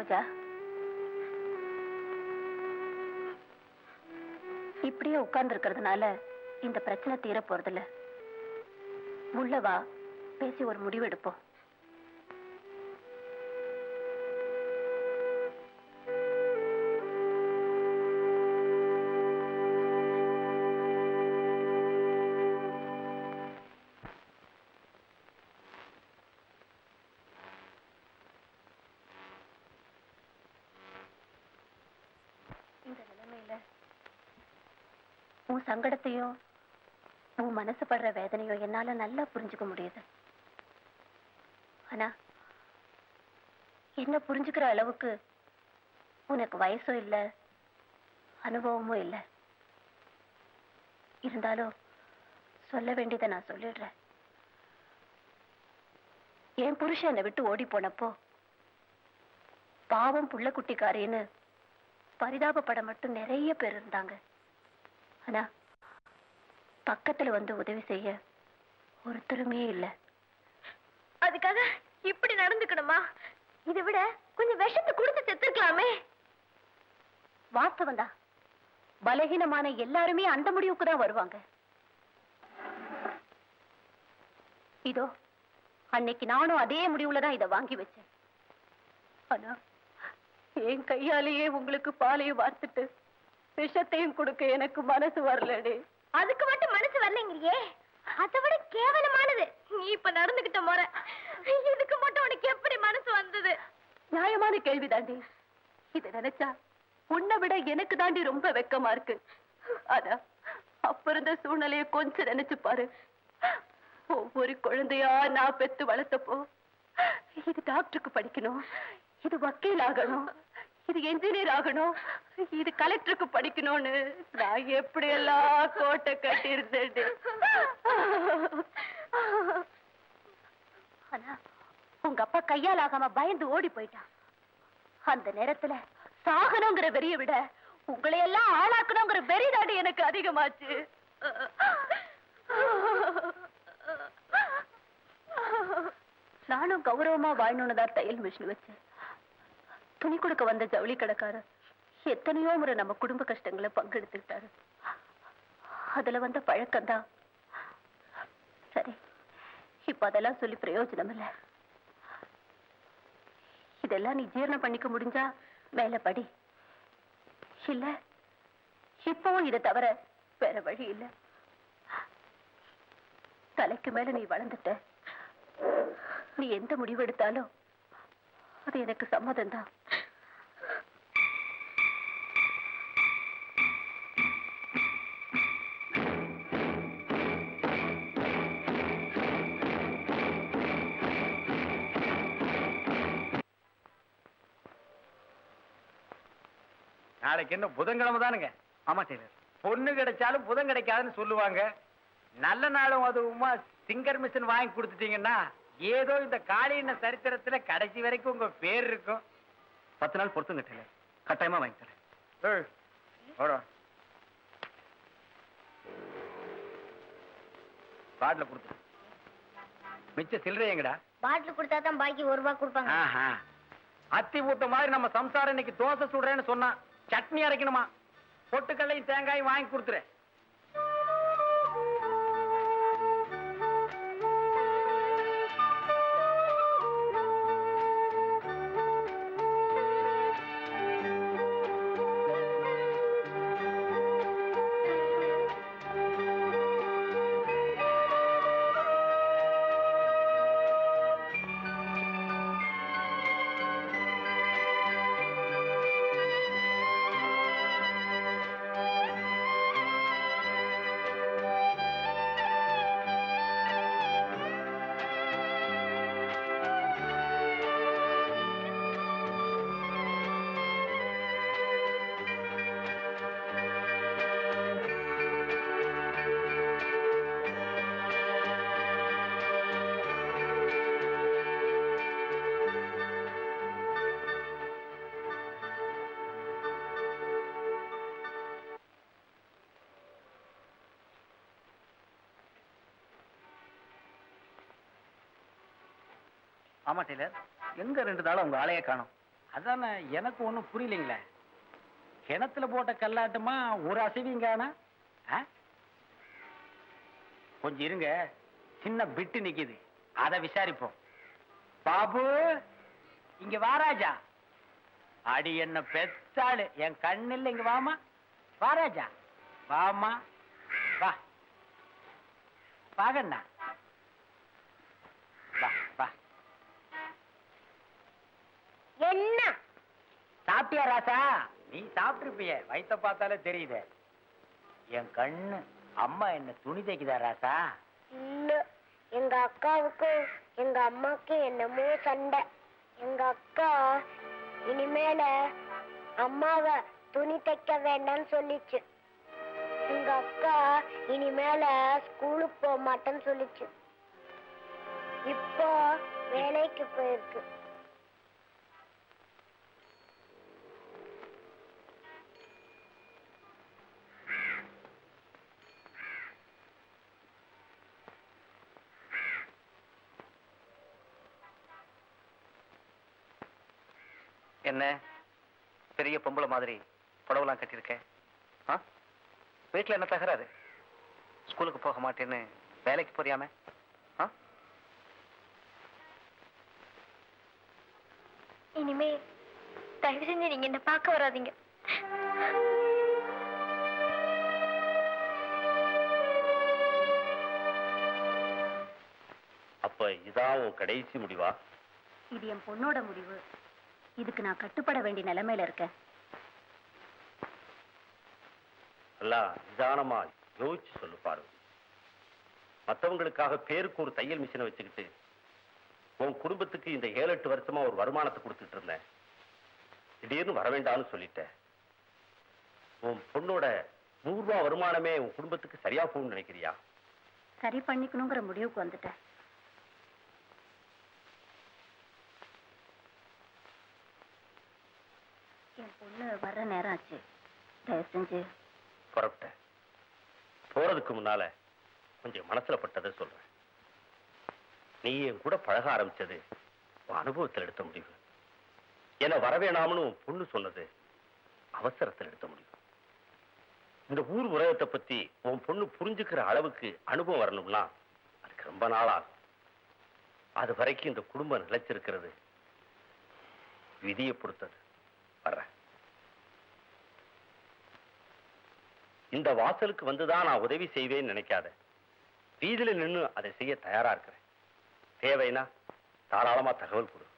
சரோஜா இப்படியே உட்கார்ந்து இருக்கிறதுனால இந்த பிரச்சனை தீர போறதில்ல உள்ள வா பேசி ஒரு முடிவு எடுப்போம் உன் சங்கடத்தையும் உன் மனசு படுற வேதனையும் என்னால நல்லா புரிஞ்சுக்க முடியுது. ஆனா என்ன புரிஞ்சுக்கிற அளவுக்கு உனக்கு வயசும் இல்ல அனுபவமும் இல்ல. இருந்தாலும் சொல்ல வேண்டியதை நான் சொல்லிடுறேன். என் புருஷன் என்னை விட்டு ஓடி போனப்போ பாவம் புள்ள குட்டிக்காரின்னு பரிதாபப்பட மட்டும் நிறைய பேர் இருந்தாங்க. ஆனா பக்கத்துல வந்து உதவி செய்ய ஒருத்தருமே இல்ல. அதுக்காக இப்படி நடந்துக்கணுமா? இதை விட கொஞ்சம் விஷத்தை கொடுத்து செத்துருக்கலாமே. வாஸ்தவம் தான் பலகீனமான எல்லாருமே அந்த முடிவுக்கு தான் வருவாங்க. இதோ அன்னைக்கு நானும் அதே முடிவுல தான் இதை வாங்கி வச்சேன். ஆனா என் கையாலேயே உங்களுக்கு பாலையும் வார்த்துட்டு விஷத்தையும் கொடுக்க எனக்கு மனசு வரலடி. அதுக்கு மட்டும் மனசு வரலைங்கிறியே. அதை விட கேவலமானது. நீ இப்ப நடந்துகிட்ட முறை. இதுக்கு மட்டும் உனக்கு எப்படி மனசு வந்தது? நியாயமான கேள்வி தாண்டி இத நினைச்சா உன்னை விட எனக்கு தாண்டி ரொம்ப வெக்கமா இருக்கு. ஆனா அப்ப இருந்த சூழ்நிலைய கொஞ்சம் நினைச்சு பாரு. ஒவ்வொரு குழந்தையா நான் பெத்து வளர்த்தப்போ இது டாக்டருக்கு படிக்கணும். இது வக்கீல் ஆகணும். இது என்ஜினியர் ஆகணும். இது கலெக்டருக்கு படிக்கணும்னு. நான் எப்படி எல்லாம் கோட்டை கட்டி இருந்தேன் ஆனா உங்க அப்பா கையால் ஆகாம பயந்து ஓடி போயிட்டான். அந்த நேரத்துல சாகணுங்கிற வெறிய விட உங்களை எல்லாம் ஆளாக்கணுங்கிற வெறி தாடி எனக்கு அதிகமாச்சு. நானும் கௌரவமா வாழணும்னு தான் தையல் மிஷின் வச்சேன். துணி கொடுக்க வந்த ஜவுளி கடைக்காரர் எத்தனையோ முறை நம்ம குடும்ப கஷ்டங்களை பங்கெடுத்துக்கிட்டாரு. அதுல வந்த பழக்கம்தான் சரி இப்ப அதெல்லாம் சொல்லி பிரயோஜனம் இல்ல இதெல்லாம் நீ ஜீரணம் பண்ணிக்க முடிஞ்சா மேல படி. இல்ல இப்பவும் இதை தவிர வேற வழி இல்ல. தலைக்கு மேல நீ வளர்ந்துட்ட. நீ எந்த முடிவு எடுத்தாலும் அது எனக்கு சம்மதம் தான் நாளைக்கு என்ன புதன்கிழமை தானுங்க ஆமா டெய்லர். பொண்ணு கிடைச்சாலும் புதன் கிடைக்காதுன்னு சொல்லுவாங்க. நல்ல நாளும் அதுவுமா சிங்கர் மிஷின் வாங்கி கொடுத்துட்டீங்கன்னா ஏதோ இந்த காளியின சரித்திரத்துல கடைசி வரைக்கும் உங்க பேர் இருக்கும். பத்து நாள் பொறுத்துங்க டெய்லர். கட்டாயமா வாங்கி தரேன். பாட்டில கொடுத்து மிச்ச சில்லறை எங்கடா? பாட்டில் கொடுத்தா தான் பாக்கி ஒரு ரூபாய் கொடுப்பாங்க. ஆஹா. அத்தி ஊத்த மாதிரி நம்ம சம்சாரம் இன்னைக்கு தோசை சுடுறேன்னு சொன்னா சட்னி அரைக்கணுமா? பொட்டுக்கல்லையும் தேங்காயும் வாங்கி கொடுத்துரு. ஆமா டெய்லர். எங்க ரெண்டு நாளும் உங்க ஆளையே காணும்? அதானே எனக்கு ஒண்ணும் புரியலைங்களே. கிணத்துல போட்ட கல்லாட்டமா ஒரு அசைவியும் கொஞ்சம் இருங்க. சின்ன பிட்டு நிக்குது. அதை விசாரிப்போம். பாபு இங்க வாராஜா அடி என்ன பெத்தாளு. என் கண்ணில் இங்க வாமா. வாராஜா வாமா. வா. பாகண்ணா வா வா என்ன? சாப்பிட்டியா ராசா? நீ சாப்பிட்டிருப்பிய. வயித்த பார்த்தாலே தெரியுதே. என் கண்ணு அம்மா என்ன துணி தைக்குதா ராசா? இல்ல. எங்க அக்காவுக்கு எங்க அம்மாக்கு என்னமோ சண்டை. எங்க அக்கா இனிமேல அம்மாவ துணி தைக்க வேண்டாம்னு சொல்லிச்சு. எங்க அக்கா இனிமேல ஸ்கூலுக்கு போக மாட்டேன்னு சொல்லிச்சு. இப்போ வேலைக்கு போயிருக்கு. என்ன? பெரிய பொம்பளை மாதிரி புடவெல்லாம் கட்டியிருக்கேன் ஆ? வீட்டுல என்ன தகராறு? ஸ்கூலுக்கு போக மாட்டேன்னு வேலைக்கு போறியாமே? ஆ? இனிமே தயவு செஞ்சு நீங்க என்ன பார்க்க வராதீங்க. அப்ப இதான் உன் கடைசி முடிவா? இது என் பொண்ணோட முடிவு. இதுக்கு நான் கட்டுப்பட வேண்டிய நிலைமையில இருக்கேன். எல்லாம் நிதானமா யோசிச்சு சொல்லு பாரு. மத்தவங்களுக்காக பேருக்கு ஒரு தையல் மிஷினை வச்சுக்கிட்டு உன் குடும்பத்துக்கு இந்த ஏழு எட்டு வருஷமா ஒரு வருமானத்தை கொடுத்துட்டு இருந்தேன். திடீர்னு வர வேண்டாம்னு சொல்லிட்டேன். உன் பொண்ணோட நூறு ரூபாய் வருமானமே உன் குடும்பத்துக்கு சரியா போகும்னு நினைக்கிறியா? சரி பண்ணிக்கணுங்கிற முடிவுக்கு வந்துட்டேன். என் பொண்ணு வர்ற நேரம் ஆச்சு. தயவு செஞ்சு. புறப்பட்டேன் போறதுக்கு முன்னால கொஞ்சம் மனசுல பட்டதை சொல்றேன். நீ என் கூட பழக ஆரம்பிச்சது உன் அனுபவத்தில் எடுத்த முடிவு. என்ன வரவேணாம்னு உன் பொண்ணு சொன்னது அவசரத்தில் எடுத்த முடிவு. இந்த ஊர் உலகத்தை பத்தி உன் பொண்ணு புரிஞ்சுக்கிற அளவுக்கு அனுபவம் வரணும்னா அதுக்கு ரொம்ப நாள் ஆகும் அது வரைக்கும் இந்த குடும்பம் நிலைச்சிருக்கிறது. விதியை பொறுத்தது. வர்றேன். இந்த வாசலுக்கு வந்துதான் நான் உதவி செய்வேன்னு நினைக்காத. வீதியில் நின்னு அதை செய்ய தயாரா இருக்கிறேன். தேவைன்னா தாராளமா தகவல் கொடு.